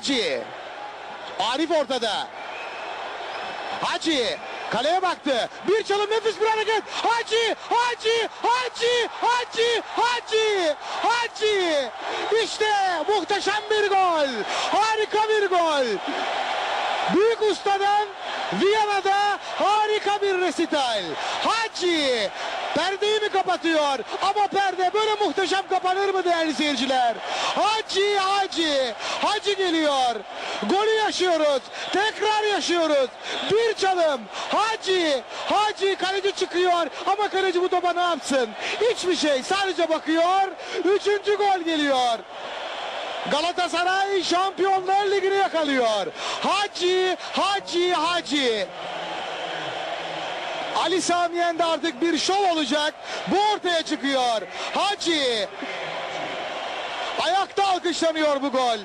Hacı. Arif ortada. Hacı kaleye baktı. Bir çalım nefis bir hareket. Hacı, Hacı, Hacı, Hacı, Hacı, Hacı. İşte muhteşem bir gol. Harika bir gol. Büyük ustadan Viyana'da harika bir resital. Hacı perdeyi mi kapatıyor? Ama perde böyle muhteşem kapanır mı değerli seyirciler? Hacı Hacı Hacı geliyor. Golü yaşıyoruz. Tekrar yaşıyoruz. Bir çalım. Hacı Hacı kaleci çıkıyor ama kaleci bu topa ne yapsın? Hiçbir şey. Sadece bakıyor. Üçüncü gol geliyor. Galatasaray Şampiyonlar Ligi'ni yakalıyor. Hacı, Hacı, Hacı. Ali Samiyen'de artık bir şov olacak. Bu ortaya çıkıyor. Hacı. Alkışlanıyor bu gol.